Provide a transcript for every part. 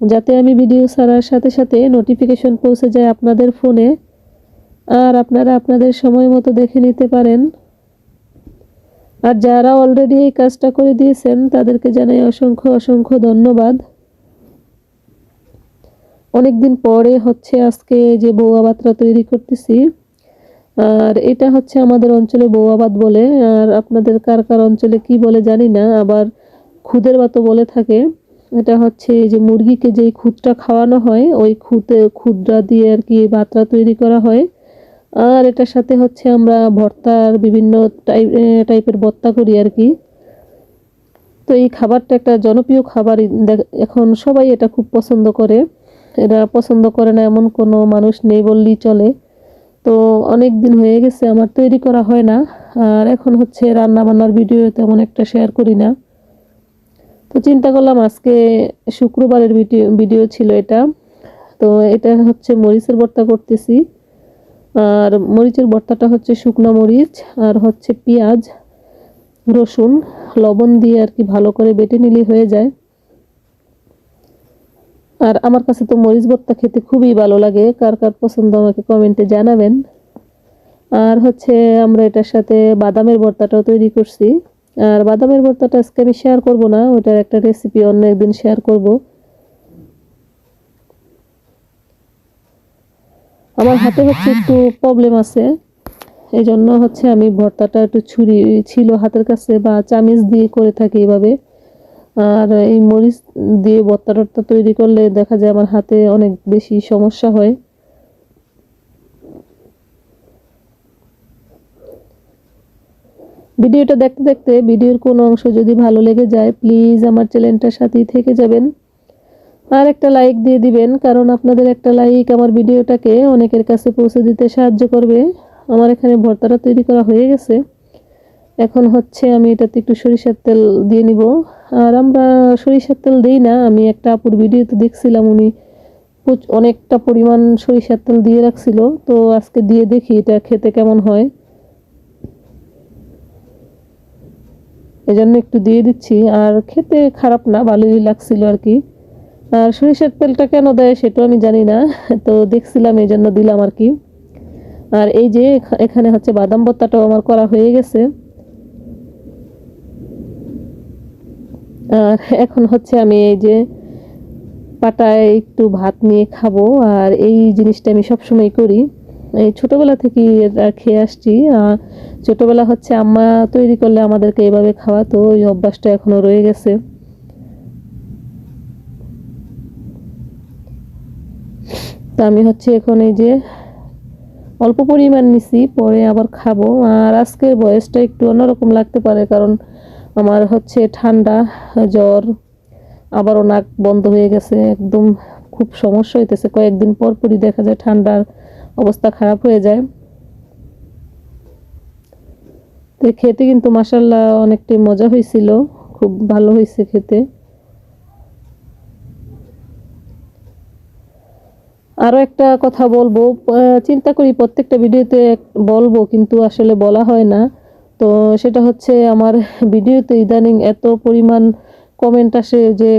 যাতে আমি ভিডিও ছাড়ার সাথে সাথে নোটিফিকেশন পৌঁছে যায় আপনাদের ফোনে। আর আপনারা আপনাদের সময় মতো দেখে নিতে পারেন। আর যারা অলরেডি এই কাজটা করে দিয়েছেন, তাদেরকে জানাই অসংখ্য অসংখ্য ধন্যবাদ। অনেকদিন পরে হচ্ছে আজকে যে বৌয়া বাত্রা তৈরি করতেছি। আর এটা হচ্ছে আমাদের অঞ্চলে বৌয়াবাদ বলে। আর আপনাদের কার কার অঞ্চলে কি বলে জানি না, আবার খুদের বাতও বলে থাকে। এটা হচ্ছে যে মুরগিকে যেই খুদটা খাওয়ানো হয়, ওই খুদে, খুদরা দিয়ে আর কি বাতরা তৈরি করা হয়। আর এটার সাথে হচ্ছে আমরা ভর্তার বিভিন্ন টাইপ টাইপের ভর্তা করি আর কি। তো এই খাবারটা একটা জনপ্রিয় খাবার এখন সবাই এটা খুব পছন্দ করে। এরা পছন্দ করে না, এমন কোনো মানুষ নেই বললেই চলে। তো অনেক দিন হয়ে গেছে, আমার তৈরি করা হয় না। আর এখন হচ্ছে রান্না বান্নার ভিডিও তেমন একটা শেয়ার করি না। তো চিন্তা করলাম আজকে শুক্রবারের ভিডিও ভিডিও ছিল এটা। তো এটা হচ্ছে মরিচের ভর্তা করতেছি। আর মরিচের ভর্তাটা হচ্ছে শুকনো মরিচ আর হচ্ছে পেঁয়াজ, রসুন, লবণ দিয়ে আর কি ভালো করে বেটে নিলে হয়ে যায়। আর আমার কাছে তো মরিচ ভর্তা খেতে খুবই ভালো লাগে। কার কার পছন্দ আমাকে কমেন্টে জানাবেন। আর হচ্ছে আমরা এটার সাথে বাদামের ভর্তাটাও তৈরি করছি। আর বাদামের ভর্তাটা আজকে আমি শেয়ার করব না ওটার একটা রেসিপি অন্য একদিন শেয়ার করব। আমার হাতে হচ্ছে একটু প্রবলেম আছে এই জন্য হচ্ছে আমি ভর্তাটা একটু ছুরি, ছিল হাতের কাছে বা চামিচ দিয়ে করে থাকি এইভাবে আর এই মরিচ দিয়ে ভর্তা টর্তা তৈরি করলে দেখা যায় আমার হাতে অনেক বেশি সমস্যা হয়। ভিডিওটা দেখতে দেখতে ভিডিওর কোনো অংশ যদি ভালো লেগে যায় প্লিজ আমার চ্যানেলটার সাথেই থেকে যাবেন। আর একটা লাইক দিয়ে দিবেন, কারণ আপনাদের একটা লাইক আমার ভিডিওটাকে অনেকের কাছে পৌঁছে দিতে সাহায্য করবে। আমার এখানে ভর্তাটা তৈরি করা হয়ে গেছে। এখন হচ্ছে আমি এটাতে একটু সরিষার তেল দিয়ে নিব। আর আমরা সরিষার তেল দিই না, আমি একটা আপুর ভিডিওতে দেখছিলাম, উনি অনেকটা পরিমাণ সরিষার তেল দিয়ে রাখছিল। তো আজকে দিয়ে দেখি এটা খেতে কেমন হয়। এজন্য একটু দিয়ে দিচ্ছি। আর খেতে খারাপ না, ভালোই লাগছিল আর কি। আর সরিষার তেলটা কেন দেয় সেটাও আমি জানি না, তো দেখছিলাম এই জন্য দিলাম আর কি। আর এই যে এখানে হচ্ছে বাদাম ভর্তাটাও আমার করা হয়ে গেছে। আর এখন হচ্ছে আমি এই যে পাটায় একটু ভাত নিয়ে খাব, আর এই জিনিসটা আমি সবসময় করি। এই ছোটবেলা থেকে খেয়ে আসছি। ছোটবেলা হচ্ছে আম্মা তৈরি করলে আমাদেরকে এভাবে খাওয়াতো, ওই অভ্যাসটা এখনও রয়ে গেছে। তো আমি হচ্ছে এখন এই যে অল্প পরিমাণ নিছি, পরে আবার খাব। আর আজকের বয়সটা একটু অন্যরকম লাগতে পারে, কারণ আমার হচ্ছে ঠান্ডা, জ্বর, আবারও নাক বন্ধ হয়ে গেছে। একদম খুব সমস্যা হইতেছে। কয়েকদিন পর পরই দেখা যায় ঠান্ডার অবস্থা খারাপ হয়ে যায়। তো খেতে কিন্তু মাসাল্লাহ অনেকটাই মজা হয়েছিল, খুব ভালো হয়েছে খেতে। আরও একটা কথা বলব চিন্তা করি প্রত্যেকটা ভিডিওতে বলব, কিন্তু আসলে বলা হয় না। তো সেটা হচ্ছে আমার ভিডিওতে ইদানিং এত পরিমাণ কমেন্ট আসে যে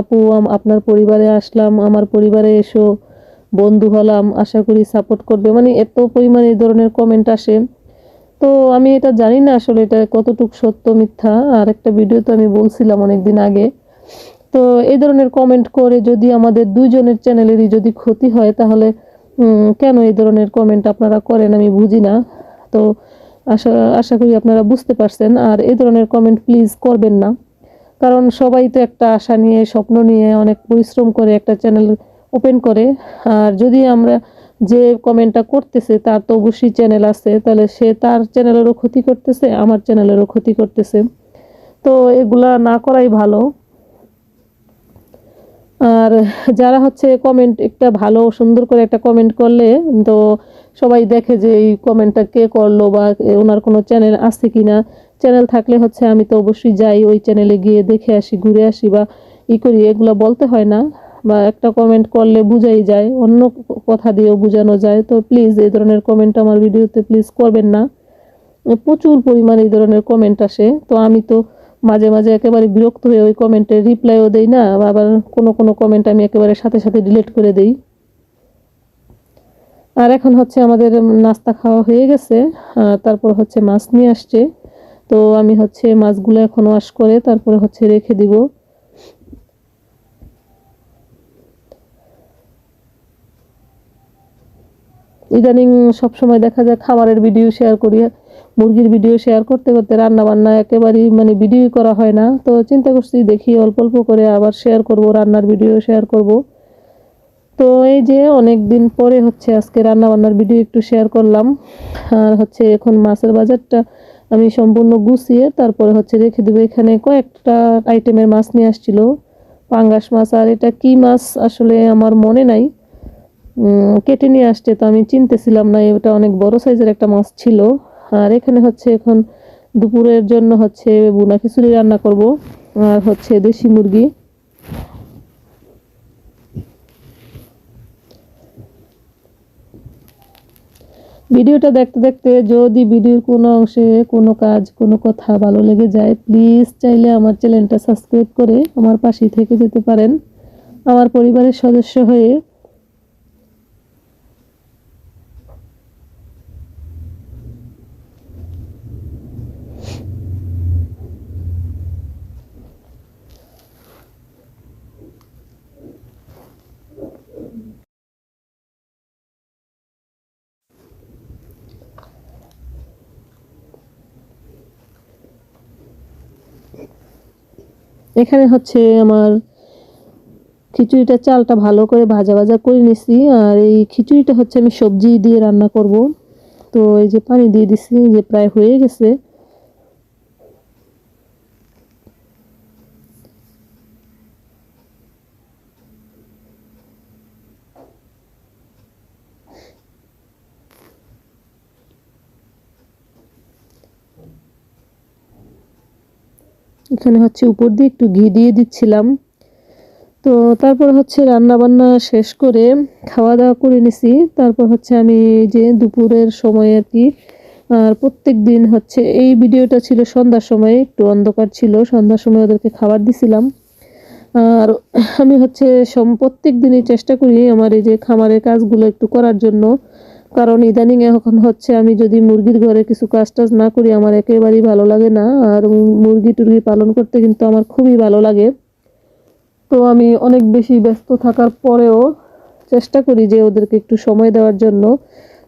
আপু আপনার পরিবারে আসলাম, আমার পরিবারে এসো বন্ধু হলাম, আশা করি সাপোর্ট করবে। মানে এত পরিমাণে এই ধরনের কমেন্ট আসে। তো আমি এটা জানি না আসলে এটা কতটুক সত্য, মিথ্যা। আর একটা ভিডিও তো আমি বলছিলাম অনেকদিন আগে। তো এই ধরনের কমেন্ট করে যদি আমাদের দুইজনের চ্যানেলেরই যদি ক্ষতি হয়, তাহলে কেন এই ধরনের কমেন্ট আপনারা করেন আমি বুঝি না। তো আশা আশা করি আপনারা বুঝতে পারছেন। আর এই ধরনের কমেন্ট প্লিজ করবেন না। কারণ সবাই তো একটা আশা নিয়ে, স্বপ্ন নিয়ে, অনেক পরিশ্রম করে একটা চ্যানেল ওপেন করে। আর যদি আমরা যে কমেন্টটা করতেছে, তার তো অবশ্যই চ্যানেল আছে। তাহলে সে তার চ্যানেলেরও ক্ষতি করতেছে, আমার চ্যানেলেরও ক্ষতি করতেছে। তো এগুলা না করাই ভালো। আর যারা হচ্ছে কমেন্ট একটা ভালো, সুন্দর করে একটা কমেন্ট করলে, তো সবাই দেখে যে এই কমেন্টটা কে করল বা ওনার কোনো চ্যানেল আছে কি না চ্যানেল থাকলে হচ্ছে আমি তো অবশ্যই যাই, ওই চ্যানেলে গিয়ে দেখে আসি, ঘুরে আসি বা ই করি, এগুলো বলতে হয় না। বা একটা কমেন্ট করলে বুঝাই যায়, অন্য কথা দিয়েও বোঝানো যায়। তো প্লিজ এই ধরনের কমেন্ট আমার ভিডিওতে প্লিজ করবেন না। প্রচুর পরিমাণে এই ধরনের কমেন্ট আসে। তো আমি তো মাঝে মাঝে একেবারে বিরক্ত হয়ে ওই কমেন্টের রিপ্লাইও দেই না আবার কোনো কোনো কমেন্ট আমি একেবারে সাথে সাথে ডিলিট করে দেই। আর এখন হচ্ছে আমাদের নাস্তা খাওয়া হয়ে গেছে তারপর হচ্ছে মাছ নিয়ে আসছে। তো আমি হচ্ছে মাছগুলো এখন ওয়াশ করে, তারপরে হচ্ছে রেখে দিব। ইদানিং সবসময় দেখা যায় খাবারের ভিডিও শেয়ার করি, মুরগির ভিডিও শেয়ার করতে করতে রান্না বান্না একেবারেই মানে ভিডিও করা হয় না। তো চিন্তা করছি দেখি অল্প অল্প করে আবার শেয়ার করব, রান্নার ভিডিও শেয়ার করব। তো এই যে অনেক দিন পরে হচ্ছে আজকে রান্না বান্নার ভিডিও একটু শেয়ার করলাম। আর হচ্ছে এখন মাছের বাজারটা আমি সম্পূর্ণ গুছিয়ে তারপরে হচ্ছে রেখে দেবো। এখানে কয়েকটা আইটেমের মাছ নিয়ে আসছিল। পাঙ্গাস মাছ, আর এটা কি মাছ আসলে আমার মনে নাই। কেটে নিয়ে আসছে, তো আমি চিনতেছিলাম না, এটা অনেক বড় সাইজের একটা মাছ ছিল। আর এখানে হচ্ছে এখন দুপুরের জন্য হচ্ছে বুনা খিচুড়ি রান্না করব, আর হচ্ছে দেশি মুরগি। ভিডিওটা দেখতে দেখতে যদি ভিডিওর কোনো অংশে কোনো কাজ, কোনো কথা ভালো লেগে যায় প্লিজ চাইলে আমার চ্যানেলটা সাবস্ক্রাইব করে আমার পাশেই থেকে যেতে পারেন। আমার পরিবারের সদস্য হয়ে এখানে হচ্ছে আমার খিচুড়িটা চালটা ভালো করে ভাজা ভাজা করে নিছি, আর এই খিচুড়িটা হচ্ছে আমি সবজি দিয়ে রান্না করব। তো এই যে পানি দিয়ে দিছি, যে প্রায় হয়ে গেছে। এখানে হচ্ছে উপর দিয়ে একটু ঘি দিয়ে দিচ্ছিলাম। তো তারপর হচ্ছে রান্না বান্না শেষ করে খাওয়া দাওয়া করে নিছি। তারপর হচ্ছে আমি যে দুপুরের সময় আর কি, আর প্রত্যেক দিন হচ্ছে এই ভিডিওটা ছিল সন্ধ্যার সময়, একটু অন্ধকার ছিল, সন্ধ্যার সময় ওদেরকে খাবার দিছিলাম। আর আমি হচ্ছে সম, প্রত্যেক দিনই চেষ্টা করি আমার এই যে খামারের কাজগুলো একটু করার জন্য। কারণ ইদানিং এখন হচ্ছে আমি যদি মুরগির ঘরে কিছু কাজ টাজ না করি, আমার একেবারেই ভালো লাগে না। আর মুরগি টুরগি পালন করতে কিন্তু আমার খুবই ভালো লাগে। তো আমি অনেক বেশি ব্যস্ত থাকার পরেও চেষ্টা করি যে ওদেরকে একটু সময় দেওয়ার জন্য।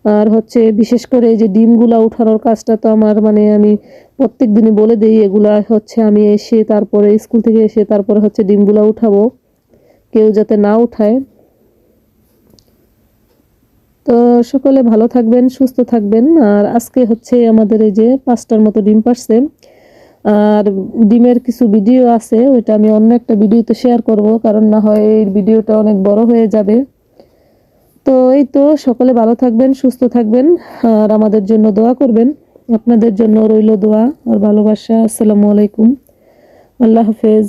আর হচ্ছে বিশেষ করে এই যে ডিমগুলা উঠানোর কাজটা তো আমার মানে আমি প্রত্যেক দিনই বলে দিই, এগুলা হচ্ছে আমি এসে তারপরে স্কুল থেকে এসে তারপরে হচ্ছে ডিমগুলা উঠাবো। কেউ যাতে না উঠায়। তো সকলে ভালো থাকবেন, সুস্থ থাকবেন। আর আজকে হচ্ছে আমাদের এই যে পাঁচটার মতো ডিম পারছে আর ডিমের কিছু ভিডিও আছে, ওইটা আমি অন্য একটা ভিডিওতে শেয়ার করব, কারণ না হয় এই ভিডিওটা অনেক বড় হয়ে যাবে। তো এই তো, সকলে ভালো থাকবেন, সুস্থ থাকবেন, আর আমাদের জন্য দোয়া করবেন। আপনাদের জন্য রইল দোয়া আর ভালোবাসা। আসসালামু আলাইকুম। আল্লাহ হাফেজ।